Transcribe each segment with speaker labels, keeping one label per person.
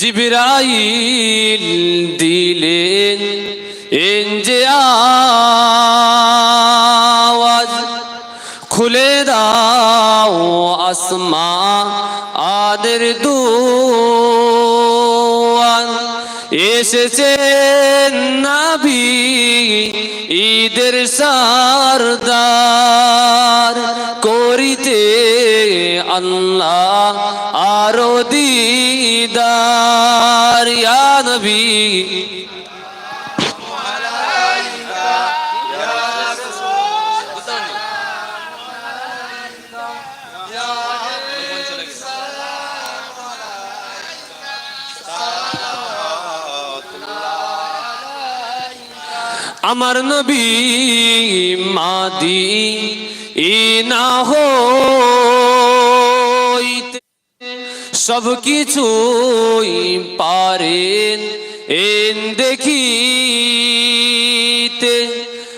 Speaker 1: জিবরাইল দিলেন এনজে আওয়াজ খুলে দাও আসমা আদের দুয়ার এসেছেন নাবি ঈদের সারদার আল্লাহ আরও দিদার ইয়া আমার নবী মাদি ইনা হইতে সব কিছুই পারেন। এন দেখিতে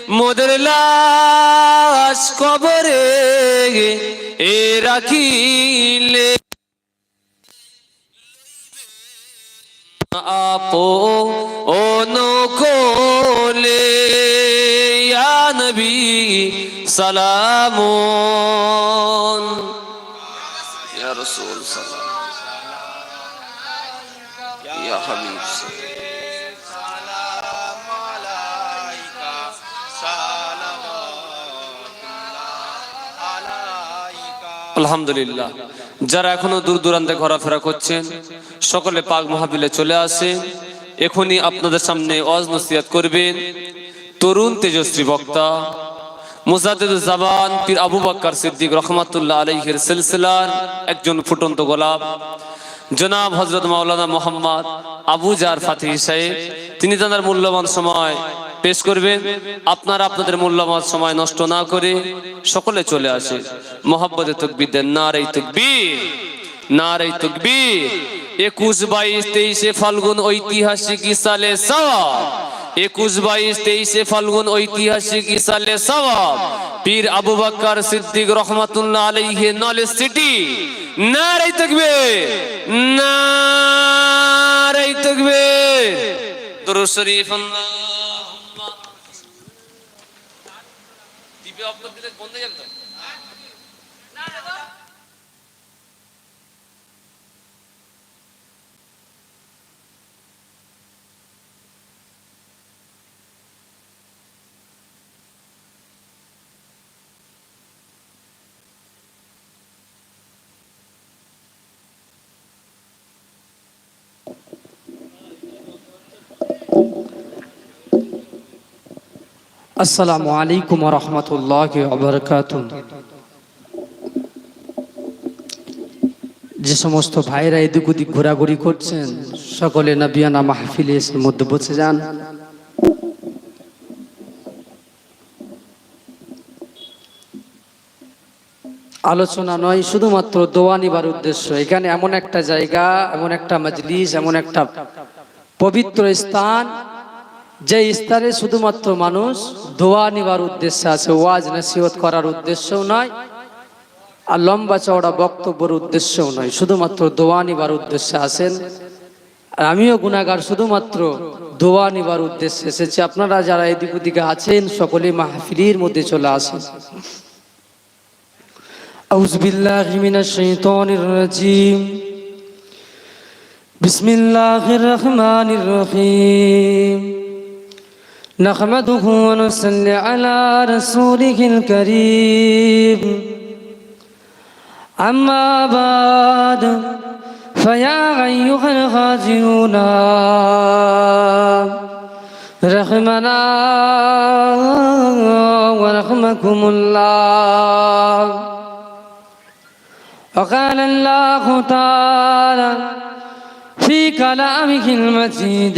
Speaker 1: মোদের লাশ কবরে এ রাখিলে। আপো ও নকলে ইয়া নবী, সালামুন। ইয়া রাসূল, সালাম। আলহামদুলিল্লাহ। যারা এখনও দূর দূরান্তে ঘোরাফেরা করছেন, সকলে পাক মহাবিলে চলে আসে এখনই আপনাদের সামনে ওয়াজ নসিহাত করবেন। তরুণ তেজস্বী বক্তা, মুজাদ্দিদ জাবান পীর আবু বাক্কার সিদ্দিক রহমাতুল্লাহ আলাইহির সিলসিলার একজন ফুটন্ত গোলাপ। জনাব হজরত মাওলানা মোহাম্মদ আবু জার ফাতি সাহেব, তিনি তাদের মূল্যবান সময় পেশ করবেন। আপনারা আপনাদের মূল্যবান সময় নষ্ট না করে সকলে চলে আসে। মোহাম্মদের তকবির দেন না আর এই তকবীর। নারাই তকবীর। একুশ বাইশ তেইশে ফাল্গুন ঐতিহাসিক সালে সওয়াব। একুশ বাইশ তেইশে ফাল্গুন ঐতিহাসিক সালে সওয়াব। পীর আবু বাক্কার সিদ্দিক রহমাতুল্লাহ আলাইহি নলেজ সিটি। নারাই তকবীর। নারাই তকবীর। দুরূদ শরীফ আল্লাহুম্মা টিভি অফ করে দিলে বন্ধ হয়ে যাবে তো
Speaker 2: আসসালামু আলাইকুম রহমতুল্লাহ অবরকাত যে সমস্ত ভাইরা এদিক ওদিক ঘোরাঘুরি করছেন, সকলে নবিয়ানা মাহফিলে এসে মধ্যে বসে যান। আলোচনা নয়, শুধুমাত্র দোয়া নিবার উদ্দেশ্য। এখানে এমন একটা জায়গা, এমন একটা মজলিস, এমন একটা পবিত্র স্থান যে স্তরে শুধুমাত্র মানুষ দোয়া নেবার উদ্দেশ্যে আছে, ওয়াজ নসিহত করার উদ্দেশ্যও নয়, আর লম্বা চওড়া বক্তব্যের উদ্দেশ্যও নয়, শুধুমাত্র দোয়া নেবার উদ্দেশ্যে আসেন আর আমিও গুণাগার শুধুমাত্র দোয়া নেবার উদ্দেশ্যে এসেছি। আপনারা যারা এদিক ওদিকে আছেন সকলে মাহফিলির মধ্যে চলে আসেন। বিসমিল্লাহির রহমানির রহিম। نحمده ونصلي على رسوله الكريم. أما بعد فيا أيها الغازلون رحمنا ورحمكم الله. وقال الله تعالى في كلامه المجيد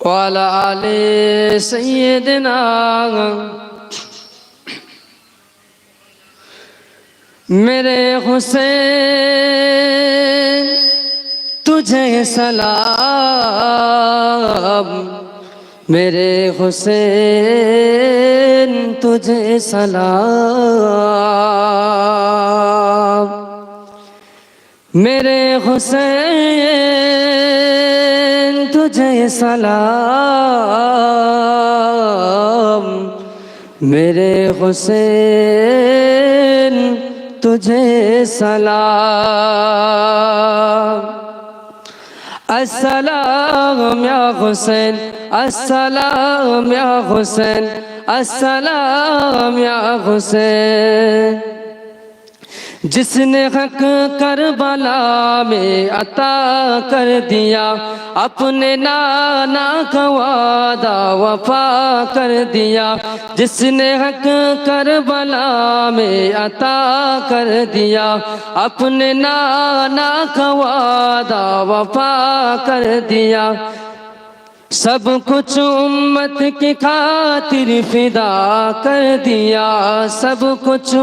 Speaker 2: وعلى آل سيدنا میرے حسین تجھے سلام۔ میرے حسین تجھے سلام۔ میرے حسین तुझे सलाम मेरे हुसैन तुझे सलाम अस्सलाम या हुसैन अस्सलाम या हुसैन अस्सलाम या हुसैन जिसने हक करबला में अता कर दिया अपने नाना का वादा वफा कर दिया जिसने हक करबला में अता कर दिया अपने नाना का वादा वफा कर दिया सब कुछ उम्मत की खातिर फिदा कर दिया सब कुछ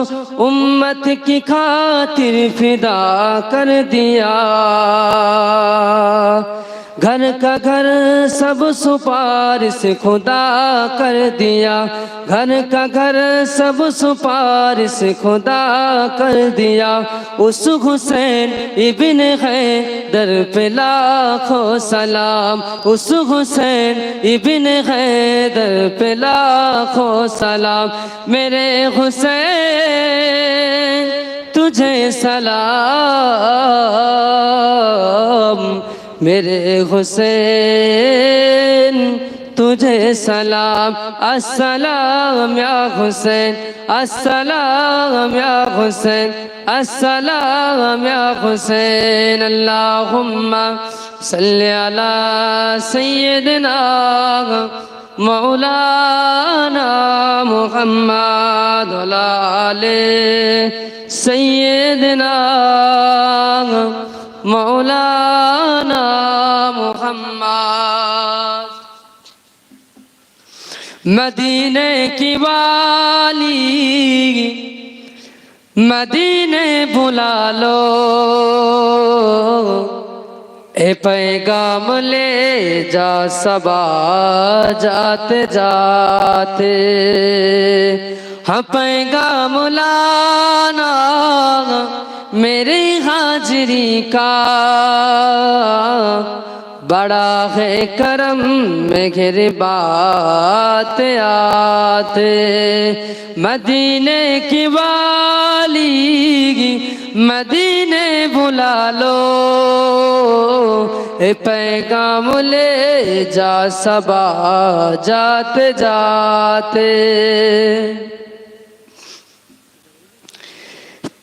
Speaker 2: उम्मत की खातिर फिदा कर दिया گھر کا گھر سب سپارس خدا کر دیا۔ گھر کا گھر سب سپارس خدا کر دیا۔ اس حسین ابن حیدر پہ لاکھوں سلام۔ اس حسین ابن حیدر پہ لاکھوں سلام۔ میرے حسین، تجھے سلام۔ میرے حسین تجھے سلام السلام یا حسین السلام یا حسین السلام یا حسین اللہم صلی علی سیدنا مولانا محمد علی سیدنا مولانا محمد. مدینے کی والی، مدینے بلا لو. اے پیغام لے جا سبا جاتے جاتے. ہاں پیغام لانا میری حاجری کا. بڑا ہے کرم میں گھر بات آتے مدینے کی والی مدینے بلا لو۔ اے پیغام لے جا، سبا جاتے جاتے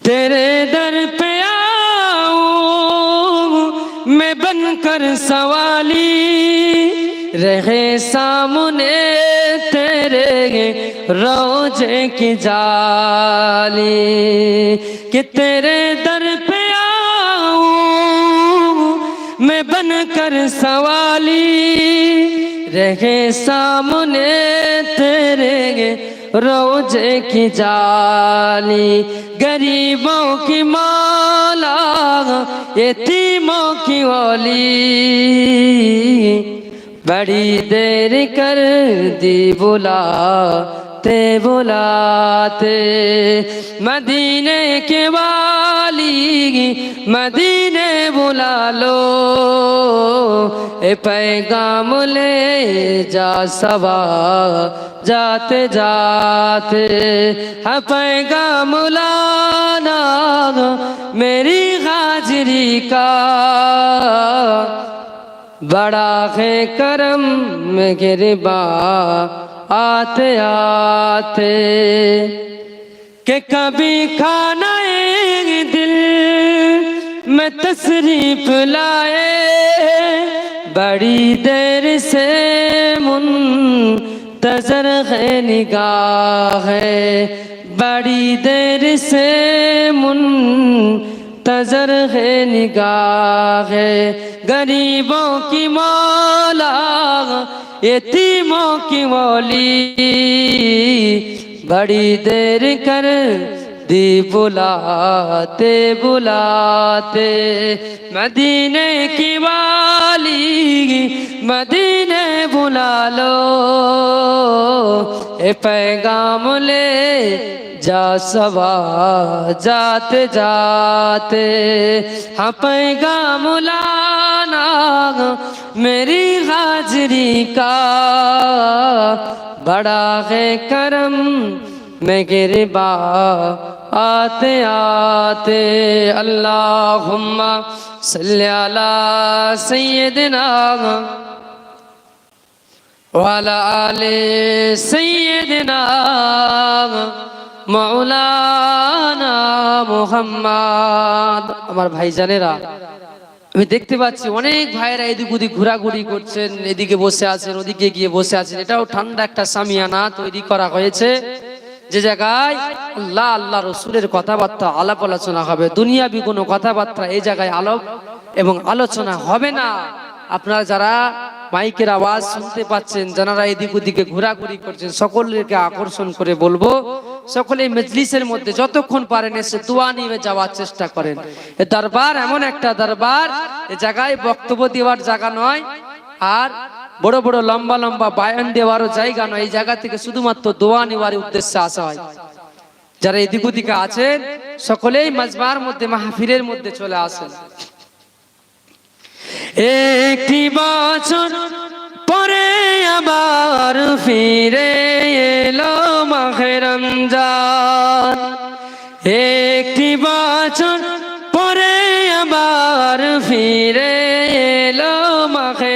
Speaker 2: تیرے در پہ کر سوالی رہے سامنے تیرے روزے کی جالی کہ تیرے در پہ آؤں میں بن کر سوالی رہے سامنے تیرے روج کی جالی، گریبوں کی ماں माला यतीमों की ओली बड़ी देर कर दी बुलाते بلاتے بلاتے مدینے کے والی مدینے بلا لو۔ اے پیغام لے جا سوا جاتے جاتے ہے ہاں پیغام لانا میری حاجری کا۔ بڑا ہے کرم، گربا۔ آتے آتے کہ کبھی کھانا دل میں تصریف لائے، بڑی دیر سے من تجر ہے نگاہ ہے۔ بڑی دیر سے من تجر ہے نگاہ ہے۔ غریبوں کی مولا यतीमों की मौली बड़ी देर कर दी बुलाते बुलाते मदीने की वाली मदीने बुला लो ए पैगाम ले जा सवा जाते जाते हाँ पैगाम लाना میری حاجری کا بڑا ہے کرم، میں گربا آتے آتے، اللہم صلی اللہ سیدنا والا آل سیدنا مولانا محمد، ہمارے بھائی جانے رہا আমি দেখতে পাচ্ছি অনেক ভাইয়েরা এদিক ওদিক ঘোরাঘুরি করছেন, এদিকে বসে আছেন, ওদিকে গিয়ে বসে আছেন। এটাও ঠান্ডা একটা সামিয়ানা তৈরি করা হয়েছে। যে জায়গায় আল্লাহ আল্লাহ রসুলের কথাবার্তা আলাপ আলোচনা হবে, দুনিয়াবি কোনো কথাবার্তা এই জায়গায় আলোপ এবং আলোচনা হবে না। আপনারা যারা মাইকের আওয়াজ শুনতে পাচ্ছেন যারা এদিক ওদিকে ঘোরাঘুরি করছেন, সকলকে আকর্ষণ করে বলব, সকলে মজলিসের মধ্যে যতক্ষণ পারেন এসে দোয়া নিয়ে যাওয়ার চেষ্টা করেন। এ দরবার এমন একটা দরবার, এ জায়গায় বক্তব্য দেওয়ার জায়গা নয়, আর বড় বড় লম্বা লম্বা বায়ান দেওয়ারও জায়গা নয়, এই জায়গা থেকে শুধুমাত্র দোয়া নেওয়ার উদ্দেশ্যে আসা হয়। যারা এদিক ওদিকে আছেন, সকলেই মাজমার মধ্যে মাহফিরের মধ্যে চলে আসেন। একটি বছর পরে আবার ফিরে এলো রমজান একটি বছর পরে আবার ফিরে এলো মাহে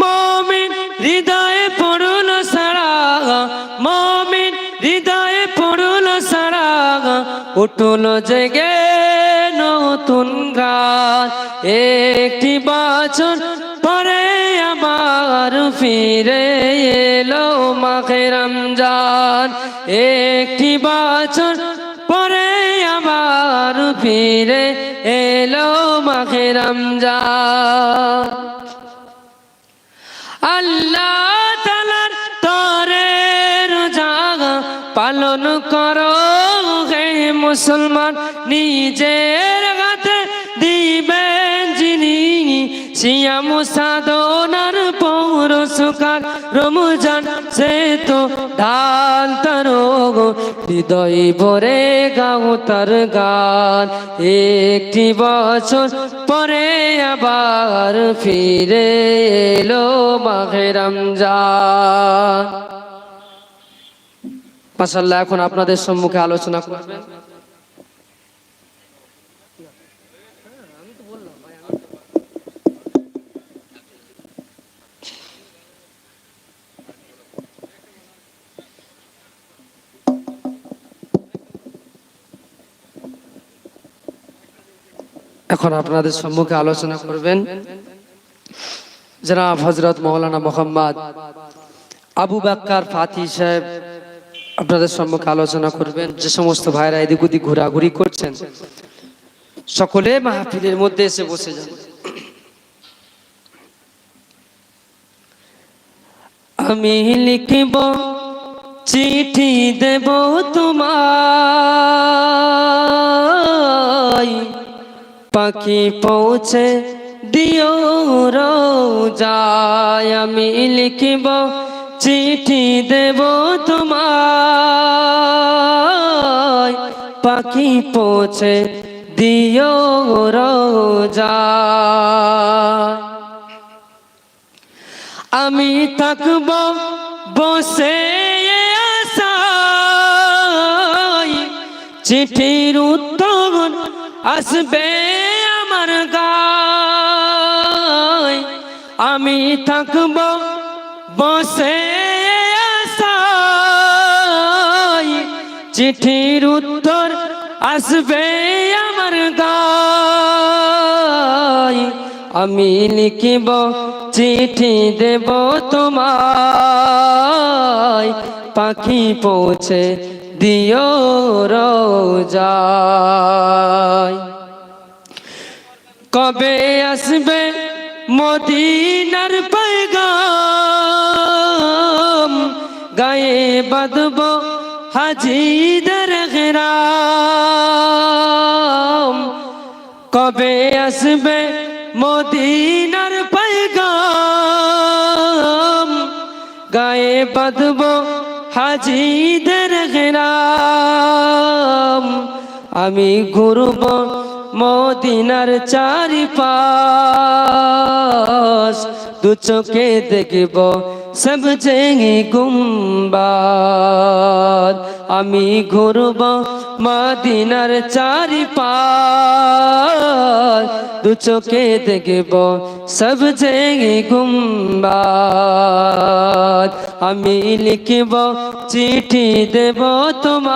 Speaker 2: মমিন হৃদয়ে পড়ল সারা, মমিন হৃদয়ে পড়ল সারা, উঠল জেগে নতুন গাছ একটি বছর পরে আমার ফিরে এলো মাখে রমজান। একটি বছর পরে আমার ফিরে এলো মাখে রমজান। আল্লাহ তালার তরের জাগা পালন করো, হে মুসলমান নিজের সিয়াম সাধনার পৌর সুখার রমজান, সে তো ঢাল তার হৃদয় ভরে গাও তার গান। একটি বছর পরে আবার ফিরে এলো মাঘে রমজান। মাসাল্লাহ এখন আপনাদের সম্মুখে আলোচনা করবেন। এখন আপনাদের সম্মুখে আলোচনা করবেন। জনাব হজরত মৌলানা মোহাম্মদ আবু বাক্কার ফাতি সাহেব আপনাদের সম্মুখে আলোচনা করবেন। যে সমস্ত ভাইরা এদিক ওদিক ঘোরাঘুরি করছেন, সকলে মাহফিলের মধ্যে এসে বসে যান। আমি লিখিব, চিঠি দেব তোমায়। পাখি পৌঁছে দিও রোজায়, আমি লিখিব, চিঠি দেব তোমায়। পাখি পৌঁছে দিও রোজায়। আমি থাকব বসে আশায়। চিঠির উত্তর আসবে থাকব বসে চিঠির উত্তর আসবে আমার গায়। আমি লিখিব, চিঠি দেব তোমায়। পাখি পৌঁছে দিও রোজায়। কবে আসবে মদিনার পায়গাম গায়ে বাদব হাজিদের গেরাম কবে আসবে মদিনার পায়গাম গায়ে বাদব হাজিদের গেরাম আমি ঘুরব মদিনার চারিপাশ দু চোখে দেখব সব জেগে গুম্বাদ আমি ঘুরব মদিনার চারিপাশ দু চোখে দেখব সব জেগে গুম্বাদ আমি লিখব চিঠি দেব তোমায়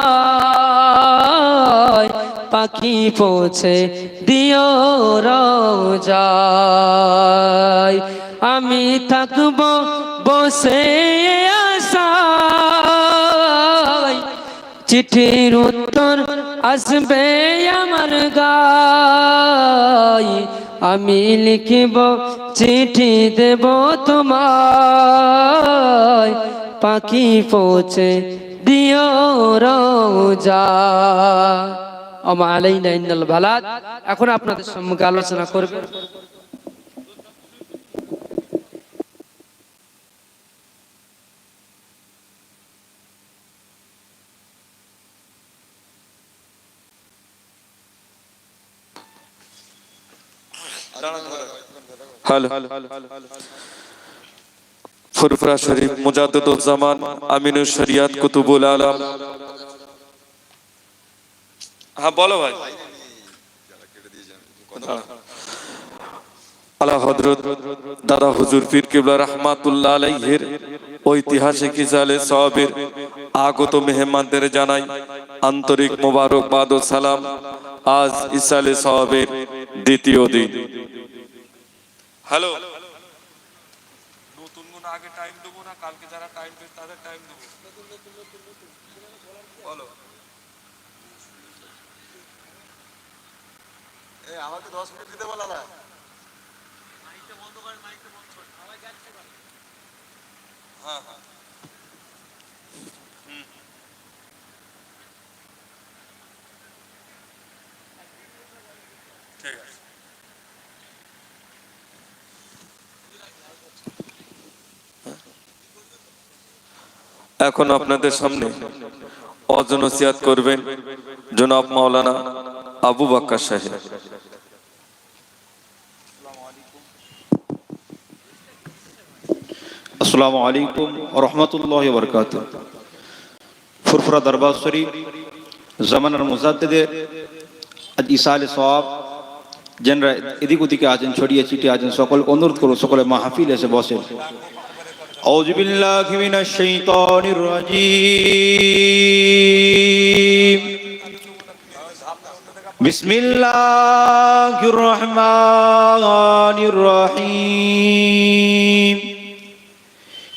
Speaker 2: পাখি পৌঁছে দিও রোজায়। আমি থাকব বসে আশায়। চিঠির উত্তর আসবে আমার গাই আমি লিখিব, চিঠি দেব তোমায়। পাখি পৌঁছে দিও রোজা। এখন আপনাদের সম্মুখে আলোচনা করবে।
Speaker 3: হ্যালো ফুরফুরা শরীফ আমিনুর শরিয়াত কুতুবুল আলম। হ্যাঁ বলো ভাই। আলা হযরত দাদা হুজুর পীর কিবলা রাহমাতুল্লাহ আলাইহির ঐতিহাসিক ইসালে সওয়াবের আগত মেহমানদের জানাই আন্তরিক মোবারকবাদ ও সালাম। আজ ইসালে সওয়াবের দ্বিতীয় দিন। হ্যালো। নতুন কোন আগে টাইম দেবো না? কালকে যারা টাইম পেয়ে তাদের টাইম দেবো। বলো।
Speaker 4: আমাকে দশ মিনিট দিতে বলা না।
Speaker 3: হ্যাঁ হ্যাঁ। ঠিক আছে। এখন আপনাদের সামনে অজনসিয়াত করবেন জনাব মাওলানা আবু বাক্কা সাহেব।
Speaker 5: আসসালামু আলাইকুম রহমতুল্লাহ বরকাত ফুরফুরা দরবার শরীফ জামানার মুজাদ্দেদের আজ ইসালে সব যেনরা এদিক ওদিকে আছেন ছড়িয়ে ছিটিয়ে আছেন সকল অনুরোধ করুন সকলে মাহফিল এসে বসেন أعوذ بالله من الشيطان الرجيم بسم الله الرحمن الرحيم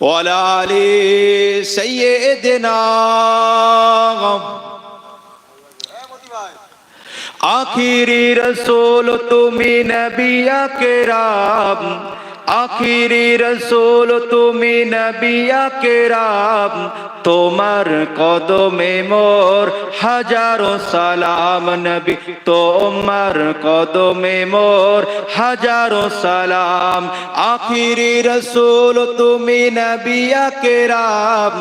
Speaker 5: وعلى آل سيدنا آخری رسول تمہیں نبی کرام আখিরি রসুল, তুমি নবিয়া কেরাম তোমার কদমে মোর হাজারো সালাম নবী, তোমার কদমে মোর হাজারো সালাম। আখিরি রসুল, তুমি নবিয়া কেরাম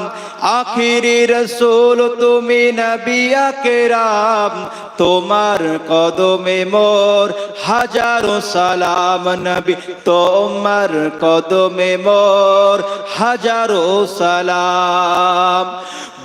Speaker 5: আখিরি রসুল, তুমি নবিয়া কেরাম তোমার কদমে মোর হাজারো সালাম নবী, তোমার তোমার কদমে মোর হাজারো সালাম।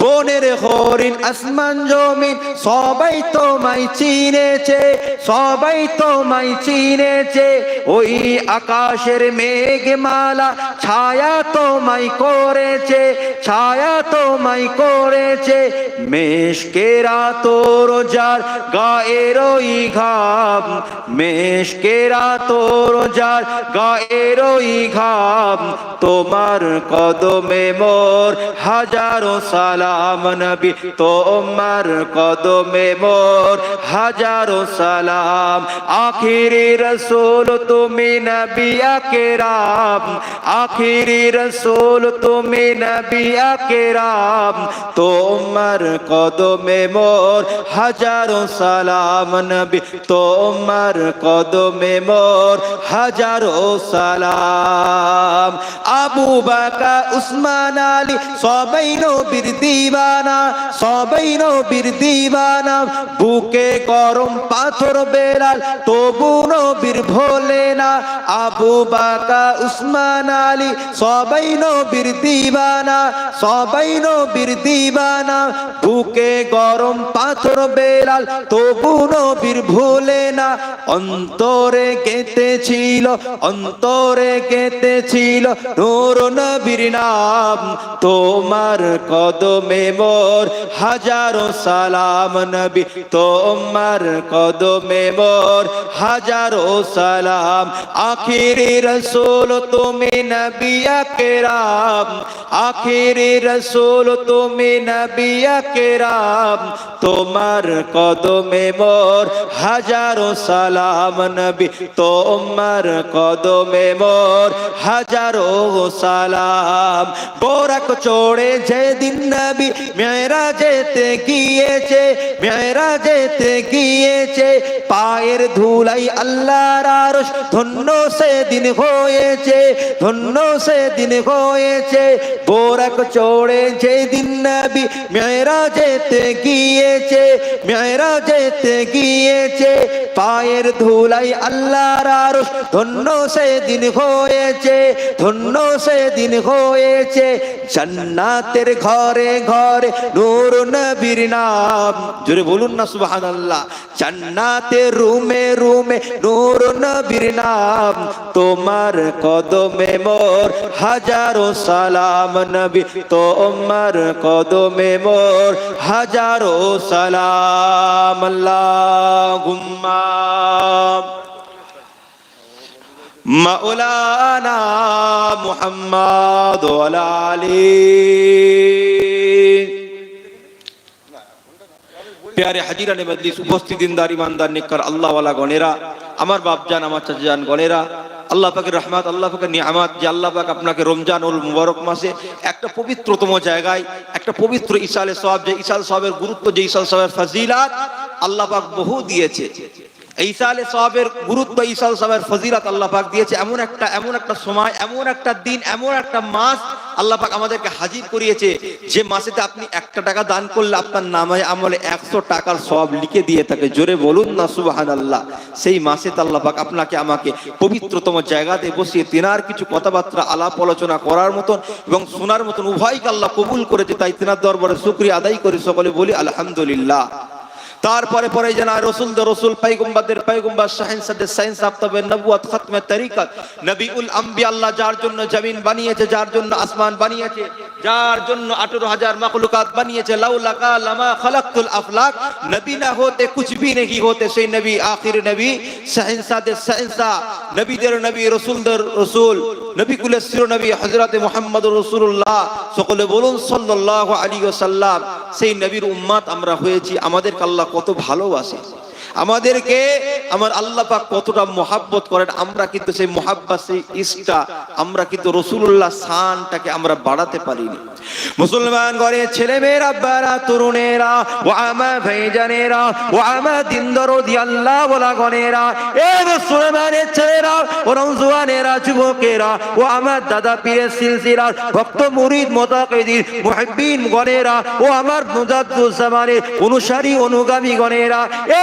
Speaker 5: বনের হরিণ, আসমান, জমিন, সবাই তোমায় চিনেছে, সবাই তোমায় চিনেছে। ওই আকাশের মেঘমালা ছায়া তোমায় করেছে, ছায়া তোমায় করেছে। মেশকেরা তোর যার গায়ের ওই ঘাম মেশকেরা তোর যার গায়ের ওই ঘাম। তোমার কদমে মোর হাজারো সালাম নবী, তোমার কদমে মোর হাজারো সালাম। আখিরি রসুল, তুমি নবী আকেরাম। আখিরি রসুল, তুমি নবী আকেরাম। তোমার কদমে মোর হাজারো সালাম নবী, তোমার কদমে মোর হাজারো সালাম। আবু বাকা উসমান আলী, সবাই নবীর দিবানা, সবাই নবীর দিবানা। বুকে গরম পাথর বেলাল তবু নবীর ভোলে না। আবু বাকা, উসমান আলী, সবাই নবীর দিবানা, সবাই নবীর দিবানা। বুকে গরম পাথর বেলাল তবু নবীর ভুলে না। অন্তরে কেঁতেছিল অন্তরে কেঁতেছিল নূর নবীর নাম। তোমার কদমে মোর হাজারো সালাম নবী, তোমার কদমে মোর হাজারো সালাম। আখিরি রসুল, তুমি নবী আকরাম। আখিরি রসুল, তুমি নবী আকরাম। তোমার কদমে মোর হাজারো সালাম নবী, তোমার কদমে মোর হাজারো সালাম। বোরাক চড়ে যেদিন নবী মেরা যেতে গিয়েছে মেরা যেতে গিয়েছে। পায়ের ধুলাই আল্লাহর আরশ, ধন্য সেদিন হয়েছে, ধন্য সেদিন হয়েছে। বোরাক চড়ে যেদিন নবী মেরা যেতে গিয়েছে মেরা যেতে গিয়েছে। পায়ের ধুলাই আল্লাহর আরশ, ধন্য সেদিন হয়েছে, ধন্য সেদিন হয়েছে। জান্নাতের ঘরে ঘরে নূর নবীর নাম। জোরে বলুন না, সুবহানাল্লাহ। জান্নাতের রুমে রুমে নূর নবীর নাম। তোমার কদমে মোর হাজারো সালাম নবী। তোমার কদমে মোর হাজারো সালাম। আল্লাহুম্মা। মাওলানা মুহাম্মদ ওয়ালা আলী। প্যারে হাজিরানে মজলিস উপস্থিত দিনদার, ইমানদার আল্লাহওয়ালা গণেরা, আমার বাপজান, আমার চাচা জান গণেরা, আল্লাহ পাকের রহমাত, আল্লাহ পাকের নিয়ামাত, যে আল্লাহ পাক আপনাকে রমজান উল মুবারক মাসে একটা পবিত্রতম জায়গায়, একটা পবিত্র ইসালে সব যে ঈশাল সবের গুরুত্ব, যে ঈশাল সবের ফাজিলাত আল্লাহ পাক বহু দিয়েছে। ঈসালে সবের গুরুত্ব ঈসাল সবের ফজিলাত আল্লাহ দিয়েছে। এমন একটা এমন একটা সময়, এমন একটা দিন, এমন একটা মাস আল্লাহ আমাদেরকে হাজির করিয়েছে, যে মাসেতে আপনি একটা টাকা দান করলে আপনার নামে আমলে একশো টাকার সব লিখে দিয়ে থাকে। জোরে বলুন না সুবাহান আল্লাহ সেই মাসেতে আল্লাহ পাক আপনাকে, আমাকে পবিত্রতম জায়গাতে বসিয়ে তেনার কিছু কথাবার্তা, আলাপ আলোচনা করার মতন এবং শোনার মতন উভয়কে আল্লাহ কবুল করেছে। তাই তেনার দরবারে শুক্রিয়া আদায় করে। সকলে বলি, আলহামদুলিল্লাহ। তারপরে পরে জানা রসুল দ রসুল পাইগুম্বাদের পাইগুম্বার, শাহিন সাদের সাইন্স আফতাবে নবুয়াত খতমে তরিকত। নবিউল আম্বি আল্লাহ যার জন্য জমিন বানিয়েছে, যার জন্য আসমান বানিয়েছে, যার জন্য আঠারো হাজার মখলুকাত বানিয়েছে লাউলাকা লামা আফলাক। নবী না হতে কুছ ভি নেহি হতে, সেই নবী আখির নবী, শাহিন নবীদের নবী রসুলদের রসুল, নবী কুলের নবী মোহাম্মদ রসুল্লাহ সকলে বলুন সাল্লাহ আলী সাল্লাম সেই নবীর উম্মাদ আমরা হয়েছি, আমাদেরকে আল্লাহ কত ভালোবাসে। আমাদেরকে আমার আল্লাহ পাক কতটা মোহাব্বত করেন, আমরা কিন্তু সেই মোহাব্বত, সেই ইসটা আমরা কিন্তু রসুল্লাহ শানটাকে আমরা বাড়াতে পারিনি। মুসলমান ঘরে ছেলে মেয়েরা বারা, তরুণেরা, ও আমার ভাইজানেরা, ও আমার দিন দরদি আল্লাহ বলা গণেরা, এ মুসলমানের ছেলেরা, ও রমজুয়ানেরা যুবকেরা, ও আমার দাদা পীরের সিলসিলার ভক্ত মুরিদ মোতাকিদিন মুহিব্বিন গণেরা, ও আমার মুজাদ্দুজ্জামানের অনুসারী, অনুগামী গণেরা, এ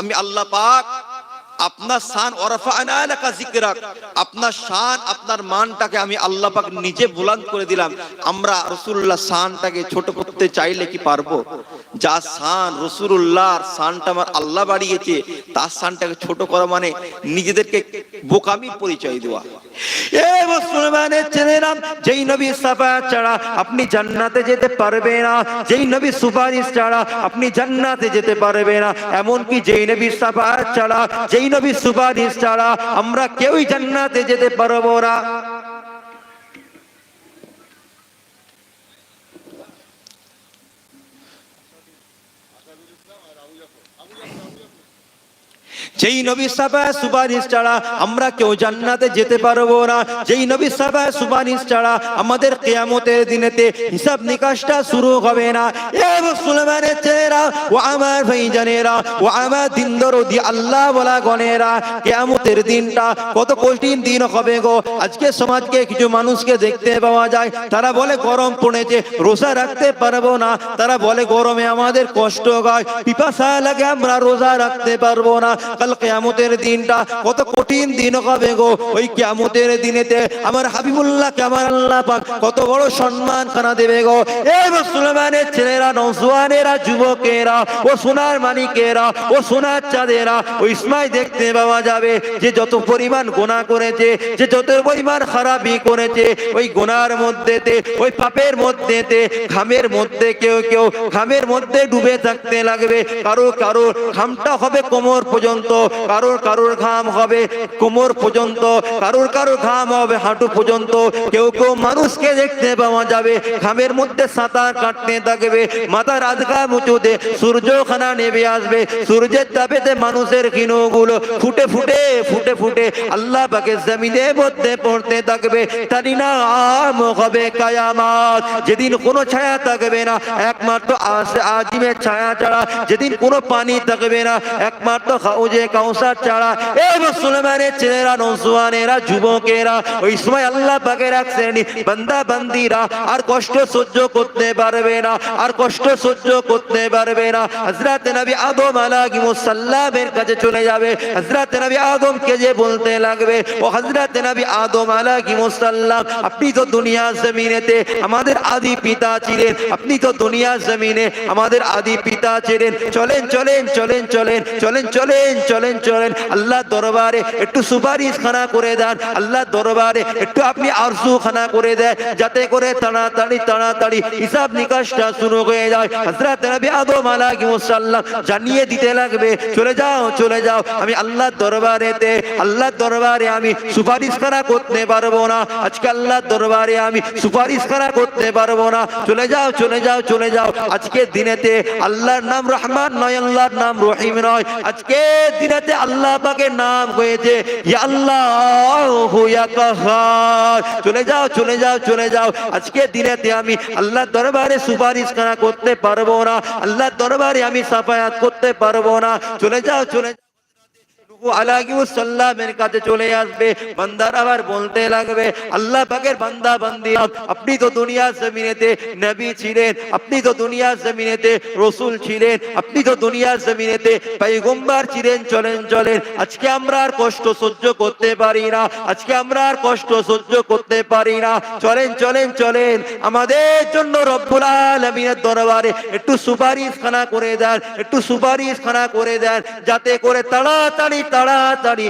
Speaker 5: আমি আল্লাহ পাক আপনার শান ওরাফানা লাকা যিকরাক, আপনার শান, আপনার মানটাকে আমি আল্লাহ পাক নিজে বুলন্দ করে দিলাম। আমরা রাসূলুল্লাহ শানটাকে ছোট করতে চাইলে কি পারব? যা শান রসুল্লাহর শানটা আমার আল্লাহ বাড়িয়েছে, তার শানটাকে ছোট করা মানে নিজেদেরকে বোকামি পরিচয় দেওয়া। এ মুসলমানের ছেলেরা আপনি জান্নাতে যেতে পারবে না, যেই নবী সুপারিশ ছাড়া আপনি জান্নাতে যেতে পারবে না, এমনকি যেই নবী সাফা ছাড়া, যেই নবী সুপারিশ ছাড়া আমরা কেউই জান্নাতে যেতে পারব না। যেই নবী সাফা সুপারিশ ছাড়া আমরা কেউ জান্নাতে যেতে পারব না। যেই নবী সাফা সুপারিশ ছাড়া আমাদের কেয়ামতের দিনেতে হিসাব নিকাশটা শুরু হবে না। এ মুসলমানের ছেলেরা ও আমার ভাইজানেরা ও আমার দিন দরদি আল্লাহ বলা গণেরা, কেয়ামতের দিনটা কত কঠিন দিন হবে গো। আজকে সমাজকে কিছু মানুষকে দেখতে পাওয়া যায়, তারা বলে গরম পড়েছে, রোজা রাখতে পারব না। তারা বলে গরমে আমাদের কষ্ট হয়, পিপাসা লাগে, আমরা রোজা রাখতে পারব না। কাল কেয়ামতের দিনটা কত কঠিন দিন হবে গো। ওই কেয়ামতের দিনেতে আমার হাবিবুল্লাহ আমার আল্লাহ পাক কত বড় সম্মান খানা দেবে গো। এই মুসলমানের ছেলেরা নৌজওয়ানেরা যুবকেরা, ও সোনার মানিকেরা, ও সোনার চাঁদেরা ওই ইসমাই দেখতে পাওয়া যাবে যে যত পরিমাণ গোনা করেছে, যে যত পরিমাণ খারাপি করেছে, ওই গোনার মধ্যেতে, ওই পাপের মধ্যেতে, ঘামের মধ্যে কেউ কেউ, ঘামের মধ্যে ডুবে থাকতে লাগবে। কারও কারও ঘামটা হবে কোমর পর্যন্ত কারোর কারোর ঘাম হবে কোমর পর্যন্ত, কারোর কারোর ঘাম হবে, হাঁটু পর্যন্ত। কেউ কেউ মানুষকে দেখতে পাওয়া যাবে, ঘামের মধ্যে সাঁতার কাটতে থাকবে, মাথার আধগা মুচুতে সূর্য খানা নেমে আসবে, সূর্যের তাপেতে মানুষের কিনুগুলো ফুটে ফুটে ফুটে ফুটে আল্লাহ পাকে জমিনে মধ্যে পড়তে থাকবে। তারি নাম হবে কায়ামাত। যেদিন কোনো ছায়া থাকবে না, একমাত্র আজিমের ছায়া ছাড়া যেদিন কোনো পানি থাকবে না, একমাত্র হাউজে কাউসার ছাড়া এই মুসলমানের ছেলেরা নৌসুয়ানেরা যুবকেরা ওই সময় আল্লাহ পাকে রাখছেন বান্দা বান্দিরা আর কষ্ট সহ্য করতে পারবে না আর কষ্ট সহ্য করতে পারবে না হযরত নবী আদম আলাইহিস সালামের কাছে চলে যাবে হযরত নবী আদমকে যে বলতে লাগবে ও হযরত নবী আদম আলাইহিস সালাম আপনি তো দুনিয়া জমিনেতে আমাদের আদি পিতা ছিলেন আপনি তো দুনিয়া জমিনে আমাদের আদি পিতা ছিলেন চলেন চলেন চলেন চলেন চলেন চলেন চলেন চলেন। আল্লাহ দরবারে একটু সুপারিশ খানা করে দেন। আল্লাহ দরবারে একটু আপনি আরজু খানা করে দেন, যাতে করে তাড়াতাড়ি তাড়াতাড়ি হিসাব নিকাশটা শুরু হয়ে যায়। হযরত নবী আদম আলাইহিস জানিয়ে দিতে লাগবে, চলে যাও চলে যাও। আমি আল্লাহ দরবারেতে, আল্লাহ দরবারে আমি সুপারিশ খানা করতে পারব না। আজকে আল্লাহ দরবারে আমি সুপারিশ খানা করতে পারব না। চলে যাও চলে যাও চলে যাও। আজকে দিনেতে আল্লাহর নাম রহমান নয়, আল্লাহর নাম রহিম নয়। আজকে দিনেতে আল্লাহ পাকের নাম হয়েছে চলে যাও চলে যাও চলে যাও। আজকে দিনেতে আমি আল্লাহ দরবারে সুপারিশ খানা করতে পারব না আল্লাহ দরবারে আমি সাফায়াত করতে পারব না। চলে যাও, চলে কাছে চলে আসবে। বান্দার আবার বলতে লাগবে, আল্লাহ পাকের বান্দা বান্দি আপনি তো দুনিয়ার জমিনেতে নবী ছিলেন, আপনি তো দুনিয়ার জমিনেতে ছিলেন, আপনি তো দুনিয়ার জমিনেতে ছিলেন, চলেন চলেন। আজকে আমরা আর কষ্ট সহ্য করতে পারি না, আজকে আমরা আর কষ্ট সহ্য করতে পারি না। চলেন চলেন চলেন। আমাদের জন্য রব্বুল আলামিনের দরবারে একটু সুপারিশ খানা করে দেন, একটু সুপারিশ খানা করে দেন, যাতে করে তাড়াতাড়ি তাড়াতাড়ি